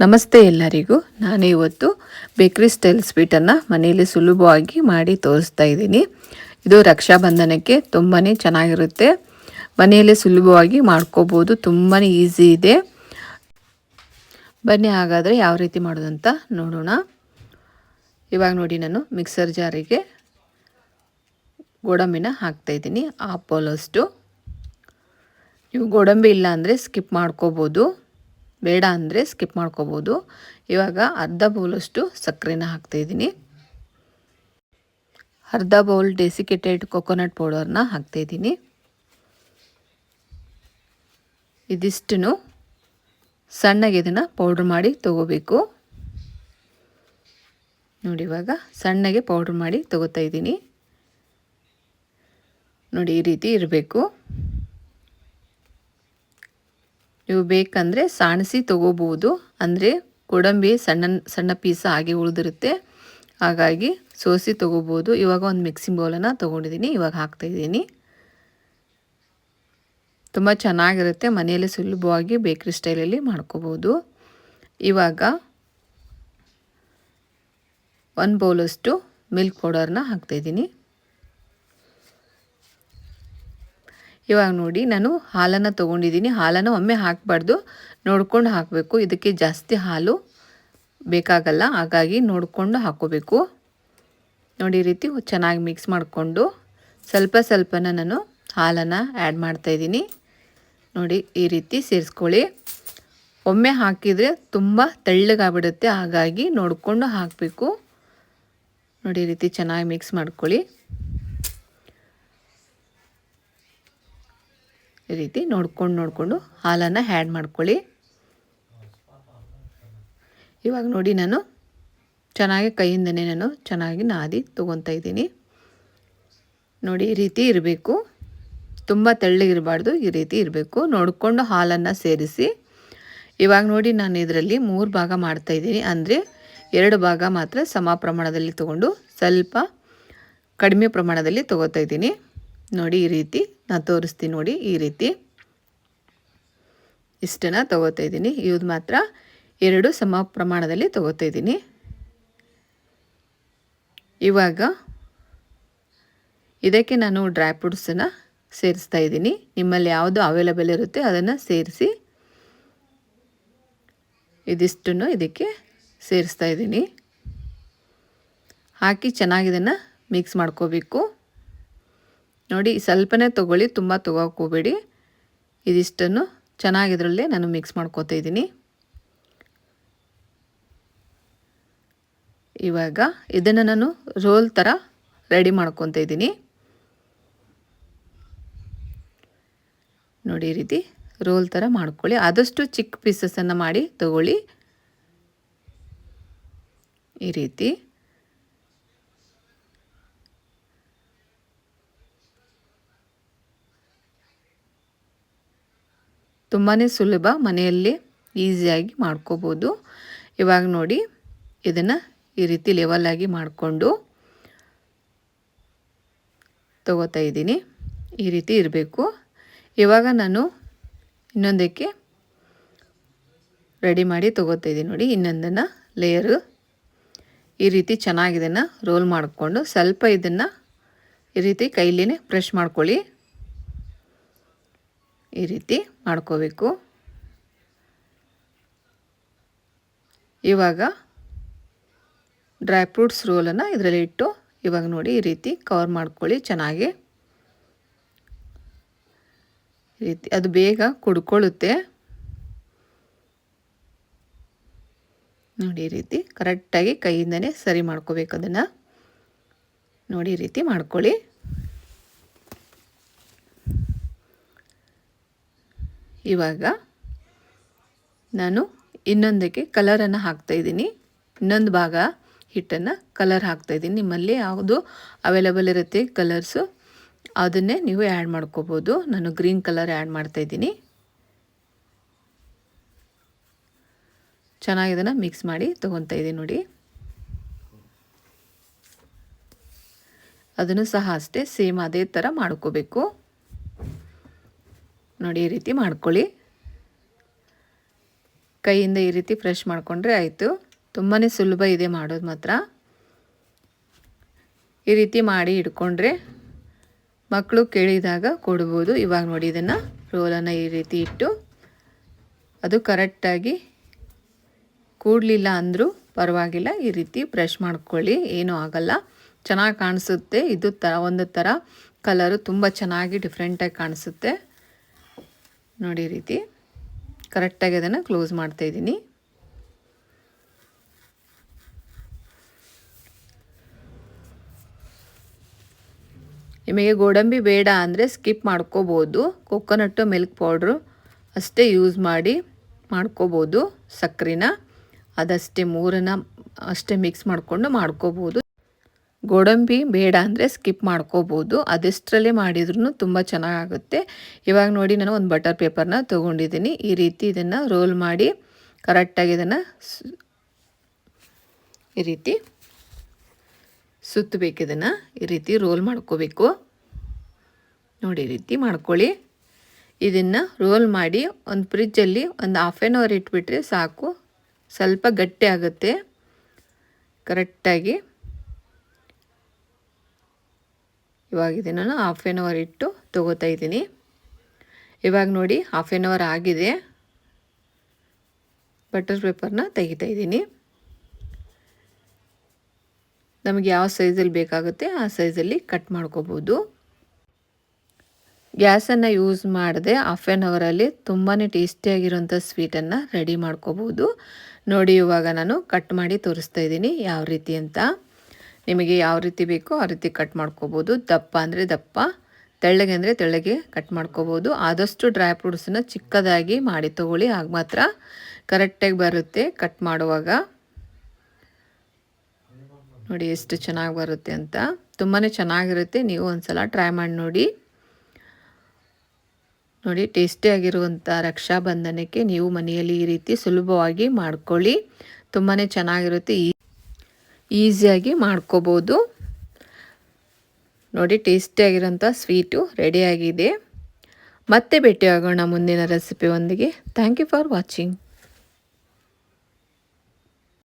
ನಮಸ್ತೆ ಎಲ್ಲರಿಗೂ. ನಾನು ಇವತ್ತು ಬೇಕ್ರಿ ಸ್ಟೈಲ್ ಸ್ವೀಟನ್ನು ಮನೆಯಲ್ಲಿ ಸುಲಭವಾಗಿ ಮಾಡಿ ತೋರಿಸ್ತಾ ಇದ್ದೀನಿ. ಇದು ರಕ್ಷಾಬಂಧನಕ್ಕೆ ತುಂಬಾ ಚೆನ್ನಾಗಿರುತ್ತೆ. ಮನೆಯಲ್ಲೇ ಸುಲಭವಾಗಿ ಮಾಡ್ಕೋಬೋದು. ತುಂಬಾ ಈಸಿ ಇದೆ. ಬನ್ನಿ ಹಾಗಾದರೆ ಯಾವ ರೀತಿ ಮಾಡೋದು ಅಂತ ನೋಡೋಣ. ಇವಾಗ ನೋಡಿ ನಾನು ಮಿಕ್ಸರ್ ಜಾರಿಗೆ ಗೋಡಂಬಿನ ಹಾಕ್ತಾಯಿದ್ದೀನಿ ಆ ನೀವು ಗೋಡಂಬಿ ಇಲ್ಲ ಅಂದರೆ ಸ್ಕಿಪ್ ಮಾಡ್ಕೋಬೋದು. ಬೇಡ ಅಂದರೆ ಸ್ಕಿಪ್ ಮಾಡ್ಕೋಬೋದು. ಇವಾಗ ಅರ್ಧ ಬೌಲಷ್ಟು ಸಕ್ಕರೆನ ಹಾಕ್ತಾಯಿದ್ದೀನಿ ಅರ್ಧ ಬೌಲ್ ಡೆಸಿಕೇಟೆಡ್ ಕೊಕೊನಟ್ ಪೌಡರ್ನ ಹಾಕ್ತಾಯಿದ್ದೀನಿ ಇದಿಷ್ಟು ಸಣ್ಣಗೆ ಇದನ್ನು ಪೌಡ್ರ್ ಮಾಡಿ ತಗೋಬೇಕು. ನೋಡಿ ಇವಾಗ ಸಣ್ಣಗೆ ಪೌಡ್ರ್ ಮಾಡಿ ತಗೋತಾ ಇದ್ದೀನಿ. ನೋಡಿ ಈ ರೀತಿ ಇರಬೇಕು. ನೀವು ಬೇಕಂದರೆ ಸಾಣಿಸಿ ತಗೋಬೋದು. ಅಂದರೆ ಗೋಡಂಬಿ ಸಣ್ಣ ಸಣ್ಣ ಪೀಸ್ ಹಾಗೆ ಉಳಿದಿರುತ್ತೆ. ಹಾಗಾಗಿ ಸೋಸಿ ತೊಗೋಬೋದು. ಇವಾಗ ಒಂದು ಮಿಕ್ಸಿಂಗ್ ಬೌಲನ್ನು ತೊಗೊಂಡಿದ್ದೀನಿ ಇವಾಗ ಹಾಕ್ತಾಯಿದ್ದೀನಿ ತುಂಬ ಚೆನ್ನಾಗಿರುತ್ತೆ. ಮನೆಯಲ್ಲೇ ಸುಲಭವಾಗಿ ಬೇಕ್ರಿ ಸ್ಟೈಲಲ್ಲಿ ಮಾಡ್ಕೋಬೋದು. ಇವಾಗ ಒಂದು ಬೌಲಷ್ಟು ಮಿಲ್ಕ್ ಪೌಡರ್ನ ಹಾಕ್ತಾಯಿದ್ದೀನಿ ಇವಾಗ ನೋಡಿ, ನಾನು ಹಾಲನ್ನು ತೊಗೊಂಡಿದ್ದೀನಿ. ಹಾಲನ್ನು ಒಮ್ಮೆ ಹಾಕಬಾರ್ದು. ನೋಡ್ಕೊಂಡು ಹಾಕಬೇಕು. ಇದಕ್ಕೆ ಜಾಸ್ತಿ ಹಾಲು ಬೇಕಾಗಲ್ಲ. ಹಾಗಾಗಿ ನೋಡಿಕೊಂಡು ಹಾಕೋಬೇಕು. ನೋಡಿ, ಈ ರೀತಿ ಚೆನ್ನಾಗಿ ಮಿಕ್ಸ್ ಮಾಡಿಕೊಂಡು ಸ್ವಲ್ಪ ಸ್ವಲ್ಪನ ನಾನು ಹಾಲನ್ನು ಆ್ಯಡ್ ಮಾಡ್ತಾಯಿದ್ದೀನಿ ನೋಡಿ, ಈ ರೀತಿ ಸೇರಿಸ್ಕೊಳ್ಳಿ. ಒಮ್ಮೆ ಹಾಕಿದರೆ ತುಂಬ ತೆಳ್ಳಗಾಗ್ಬಿಡುತ್ತೆ. ಹಾಗಾಗಿ ನೋಡಿಕೊಂಡು ಹಾಕಬೇಕು. ನೋಡಿ, ಈ ರೀತಿ ಚೆನ್ನಾಗಿ ಮಿಕ್ಸ್ ಮಾಡ್ಕೊಳ್ಳಿ. ರೀತಿ ನೋಡ್ಕೊಂಡು ನೋಡಿಕೊಂಡು ಹಾಲನ್ನು ಹ್ಯಾಡ್ ಮಾಡ್ಕೊಳ್ಳಿ. ಇವಾಗ ನೋಡಿ ನಾನು ಚೆನ್ನಾಗಿ ಕೈಯಿಂದನೇ ನಾನು ಚೆನ್ನಾಗಿ ನಾದಿ ತೊಗೊತಾ ಇದ್ದೀನಿ. ನೋಡಿ ಈ ರೀತಿ ಇರಬೇಕು. ತುಂಬ ತೆಳ್ಳಗಿರಬಾರ್ದು, ಈ ರೀತಿ ಇರಬೇಕು. ನೋಡಿಕೊಂಡು ಹಾಲನ್ನು ಸೇರಿಸಿ. ಇವಾಗ ನೋಡಿ ನಾನು ಇದರಲ್ಲಿ ಮೂರು ಭಾಗ ಮಾಡ್ತಾಯಿದ್ದೀನಿ ಅಂದರೆ ಎರಡು ಭಾಗ ಮಾತ್ರ ಸಮ ಪ್ರಮಾಣದಲ್ಲಿ ತೊಗೊಂಡು ಸ್ವಲ್ಪ ಕಡಿಮೆ ಪ್ರಮಾಣದಲ್ಲಿ ತೊಗೋತಾ ಇದ್ದೀನಿ. ನೋಡಿ ಈ ರೀತಿ ನಾನು ತೋರಿಸ್ತೀನಿ ನೋಡಿ ಈ ರೀತಿ. ಇಷ್ಟನ್ನು ತೊಗೋತಾ ಇದ್ದೀನಿ. ಇವ್ದು ಮಾತ್ರ ಎರಡು ಸಮ ಪ್ರಮಾಣದಲ್ಲಿ ತೊಗೋತಾ ಇದ್ದೀನಿ. ಇವಾಗ ಇದಕ್ಕೆ ನಾನು ಡ್ರೈ ಫ್ರೂಟ್ಸನ್ನು ಸೇರಿಸ್ತಾ ಇದ್ದೀನಿ. ನಿಮ್ಮಲ್ಲಿ ಯಾವುದು ಅವೈಲೇಬಲ್ ಇರುತ್ತೆ ಅದನ್ನು ಸೇರಿಸಿ. ಇದಿಷ್ಟನ್ನು ಇದಕ್ಕೆ ಸೇರಿಸ್ತಾ ಇದ್ದೀನಿ. ಹಾಕಿ ಚೆನ್ನಾಗಿ ಇದನ್ನು ಮಿಕ್ಸ್ ಮಾಡ್ಕೋಬೇಕು. ನೋಡಿ, ಸ್ವಲ್ಪನೇ ತೊಗೊಳ್ಳಿ, ತುಂಬ ತೊಗೋಕೋಬೇಡಿ. ಇದಿಷ್ಟನ್ನು ಚೆನ್ನಾಗಿದ್ರಲ್ಲೇ ನಾನು ಮಿಕ್ಸ್ ಮಾಡ್ಕೋತಾ ಇದ್ದೀನಿ. ಇವಾಗ ಇದನ್ನು ನಾನು ರೋಲ್ ಥರ ರೆಡಿ ಮಾಡ್ಕೊತ ಇದ್ದೀನಿ. ನೋಡಿ ರೀತಿ ರೋಲ್ ಥರ ಮಾಡ್ಕೊಳ್ಳಿ. ಆದಷ್ಟು ಚಿಕ್ಕ ಪೀಸಸನ್ನು ಮಾಡಿ ತಗೊಳ್ಳಿ. ಈ ರೀತಿ. ತುಂಬಾ ಸುಲಭ ಮನೆಯಲ್ಲಿ ಈಸಿಯಾಗಿ ಮಾಡ್ಕೋಬೋದು. ಇವಾಗ ನೋಡಿ, ಇದನ್ನು ಈ ರೀತಿ ಲೆವಲಾಗಿ ಮಾಡಿಕೊಂಡು ತಗೋತಾ ಇದ್ದೀನಿ. ಈ ರೀತಿ ಇರಬೇಕು. ಇವಾಗ ನಾನು ಇನ್ನೊಂದಕ್ಕೆ ರೆಡಿ ಮಾಡಿ ತೊಗೋತಾ ಇದ್ದೀನಿ ನೋಡಿ, ಇನ್ನೊಂದನ್ನು ಲೇಯರು ಈ ರೀತಿ ಚೆನ್ನಾಗಿದನ್ನು ರೋಲ್ ಮಾಡಿಕೊಂಡು ಸ್ವಲ್ಪ ಇದನ್ನು ಈ ರೀತಿ ಕೈಲಿನೇ ಪ್ರೆಶ್ ಮಾಡ್ಕೊಳ್ಳಿ. ಈ ರೀತಿ. ಮಾಡ್ಕೋಬೇಕು. ಇವಾಗ ಡ್ರೈ ಫ್ರೂಟ್ಸ್ ರೋಲನ್ನು ಇದರಲ್ಲಿ ಇಟ್ಟು ಇವಾಗ ನೋಡಿ ಈ ರೀತಿ ಕವರ್ ಮಾಡ್ಕೊಳ್ಳಿ ಚೆನ್ನಾಗಿ. ರೀತಿ ಅದು ಬೇಗ ಕುಡ್ಕೊಳ್ಳುತ್ತೆ. ನೋಡಿ ಈ ರೀತಿ ಕರೆಕ್ಟಾಗಿ ಕೈಯಿಂದನೇ ಸರಿ ಮಾಡ್ಕೋಬೇಕು ಅದನ್ನು. ನೋಡಿ ಈ ರೀತಿ ಮಾಡ್ಕೊಳ್ಳಿ. ಇವಾಗ ನಾನು ಇನ್ನೊಂದಕ್ಕೆ ಕಲರನ್ನು ಹಾಕ್ತಾಯಿದ್ದೀನಿ ಇನ್ನೊಂದು ಭಾಗ ಹಿಟ್ಟನ್ನು ಕಲರ್ ಹಾಕ್ತಾಯಿದ್ದೀನಿ ನಿಮ್ಮಲ್ಲಿ ಯಾವುದು ಅವೈಲೇಬಲ್ ಇರುತ್ತೆ ಕಲರ್ಸು ಅದನ್ನೇ ನೀವು ಆ್ಯಡ್ ಮಾಡ್ಕೋಬೋದು. ನಾನು ಗ್ರೀನ್ ಕಲರ್ ಆ್ಯಡ್ ಮಾಡ್ತಾಯಿದ್ದೀನಿ ಚೆನ್ನಾಗಿ ಇದನ್ನು ಮಿಕ್ಸ್ ಮಾಡಿ ತೊಗೊತಾ ಇದ್ದೀನಿ ನೋಡಿ. ಅದನ್ನು ಸಹ ಅಷ್ಟೇ ಸೇಮ್ ಅದೇ ಥರ ಮಾಡ್ಕೋಬೇಕು. ನೋಡಿ ಈ ರೀತಿ ಮಾಡ್ಕೊಳ್ಳಿ. ಕೈಯಿಂದ ಈ ರೀತಿ ಫ್ರೆಶ್ ಮಾಡಿಕೊಂಡ್ರೆ ಆಯಿತು. ತುಂಬಾ ಸುಲಭ ಇದೆ ಮಾಡೋದು ಮಾತ್ರ. ಈ ರೀತಿ ಮಾಡಿ ಇಟ್ಕೊಂಡ್ರೆ ಮಕ್ಕಳು ಕೇಳಿದಾಗ ಕೊಡ್ಬೋದು. ಇವಾಗ ನೋಡಿ ಇದನ್ನು ರೋಲನ್ನು ಈ ರೀತಿ ಇಟ್ಟು ಅದು ಕರೆಕ್ಟಾಗಿ ಕೂಡಲಿಲ್ಲ ಅಂದರೂ ಪರವಾಗಿಲ್ಲ. ಈ ರೀತಿ ಬ್ರಷ್ ಮಾಡ್ಕೊಳ್ಳಿ. ಏನೂ ಆಗಲ್ಲ. ಚೆನ್ನಾಗಿ ಕಾಣಿಸುತ್ತೆ. ಇದು ತ, ಒಂದು ಥರ ಕಲರು ತುಂಬ ಚೆನ್ನಾಗಿ ಡಿಫ್ರೆಂಟಾಗಿ ಕಾಣಿಸುತ್ತೆ. ನೋಡಿ ರೀತಿ. ಕರೆಕ್ಟಾಗಿ ಅದನ್ನು ಕ್ಲೋಸ್ ಮಾಡ್ತಾಯಿದ್ದೀನಿ ನಿಮಗೆ ಗೋಡಂಬಿ ಬೇಡ ಅಂದರೆ ಸ್ಕಿಪ್ ಮಾಡ್ಕೋಬೋದು. ಕೊಕೊನಟ್ಟು ಮಿಲ್ಕ್ ಪೌಡ್ರು ಅಷ್ಟೇ ಯೂಸ್ ಮಾಡಿ ಮಾಡ್ಕೋಬೋದು ಸಕ್ಕರೆನ ಅದಷ್ಟೇ ಮೂರನ್ನು ಅಷ್ಟೇ ಮಿಕ್ಸ್ ಮಾಡಿಕೊಂಡು ಮಾಡ್ಕೋಬೋದು. ಗೋಡಂಬಿ ಬೇಡ ಅಂದರೆ ಸ್ಕಿಪ್ ಮಾಡ್ಕೋಬೋದು. ಅದೆಷ್ಟರಲ್ಲೇ ಮಾಡಿದ್ರೂ ತುಂಬ ಚೆನ್ನಾಗಾಗುತ್ತೆ. ಇವಾಗ ನೋಡಿ ನಾನು ಒಂದು ಬಟರ್ ಪೇಪರ್ನ ತೊಗೊಂಡಿದ್ದೀನಿ. ಈ ರೀತಿ ಇದನ್ನು ರೋಲ್ ಮಾಡಿ ಕರೆಕ್ಟಾಗಿ ಇದನ್ನು ಈ ರೀತಿ ಸುತ್ತಬೇಕು ಇದನ್ನು. ಈ ರೀತಿ ರೋಲ್ ಮಾಡ್ಕೋಬೇಕು. ನೋಡಿ ಈ ರೀತಿ ಮಾಡ್ಕೊಳ್ಳಿ. ಇದನ್ನು ರೋಲ್ ಮಾಡಿ ಒಂದು ಫ್ರಿಜ್ಜಲ್ಲಿ ಒಂದು ಹಾಫ್ ಆನ್ ಅವರ್ ಇಟ್ಬಿಟ್ರೆ ಸಾಕು. ಸ್ವಲ್ಪ ಗಟ್ಟಿ ಆಗುತ್ತೆ. ಕರೆಕ್ಟಾಗಿ ಇವಾಗ ಇದನ್ನು ಹಾಫ್ ಆನ್ ಅವರ್ ಇಟ್ಟು ತೊಗೋತಾ ಇದ್ದೀನಿ. ಇವಾಗ ನೋಡಿ ಹಾಫ್ ಆನ್ ಅವರ್ ಆಗಿದೆ. ಬಟರ್ ಪೇಪರ್ನ ತೆಗಿತಾ ಇದ್ದೀನಿ. ನಮಗೆ ಯಾವ ಸೈಜಲ್ಲಿ ಬೇಕಾಗುತ್ತೆ ಆ ಸೈಜಲ್ಲಿ ಕಟ್ ಮಾಡ್ಕೋಬೋದು. ಗ್ಯಾಸನ್ನು ಯೂಸ್ ಮಾಡದೆ ಹಾಫ್ ಆ್ಯನ್ ಅವರಲ್ಲಿ ತುಂಬಾ ಟೇಸ್ಟಿಯಾಗಿರುವಂಥ ಸ್ವೀಟನ್ನು ರೆಡಿ ಮಾಡ್ಕೋಬೋದು. ನೋಡಿ ಇವಾಗ ನಾನು ಕಟ್ ಮಾಡಿ ತೋರಿಸ್ತಾ ಇದ್ದೀನಿ ಯಾವ ರೀತಿ ಅಂತ. ನಿಮಗೆ ಯಾವ ರೀತಿ ಬೇಕೋ ಆ ರೀತಿ ಕಟ್ ಮಾಡ್ಕೋಬೋದು. ದಪ್ಪ ಅಂದರೆ ದಪ್ಪ, ತೆಳ್ಳಗೆ ಅಂದರೆ ತೆಳ್ಳಗೆ ಕಟ್ ಮಾಡ್ಕೋಬೋದು. ಆದಷ್ಟು ಡ್ರೈ ಫ್ರೂಟ್ಸನ್ನ ಚಿಕ್ಕದಾಗಿ ಮಾಡಿ ತೊಗೊಳ್ಳಿ. ಆಗ ಮಾತ್ರ ಕರೆಕ್ಟಾಗಿ ಬರುತ್ತೆ ಕಟ್ ಮಾಡುವಾಗ. ನೋಡಿ ಎಷ್ಟು ಚೆನ್ನಾಗಿ ಬರುತ್ತೆ ಅಂತ. ತುಂಬಾ ಚೆನ್ನಾಗಿರುತ್ತೆ. ನೀವು ಒಂದು ಸಲ ಟ್ರೈ ಮಾಡಿ ನೋಡಿ. ನೋಡಿ ಟೇಸ್ಟಿಯಾಗಿರುವಂಥ ರಕ್ಷಾಬಂಧನಕ್ಕೆ ನೀವು ಮನೆಯಲ್ಲಿ ಈ ರೀತಿ ಸುಲಭವಾಗಿ ಮಾಡ್ಕೊಳ್ಳಿ. ತುಂಬಾ ಚೆನ್ನಾಗಿರುತ್ತೆ. ಈಸಿಯಾಗಿ ಮಾಡ್ಕೋಬೋದು. ನೋಡಿ ಟೇಸ್ಟಿಯಾಗಿರೋಂಥ ಸ್ವೀಟು ರೆಡಿಯಾಗಿದೆ ಮತ್ತೆ ಭೇಟಿಯಾಗೋಣ ಮುಂದಿನ ರೆಸಿಪಿ ಒಂದಿಗೆ. Thank you for watching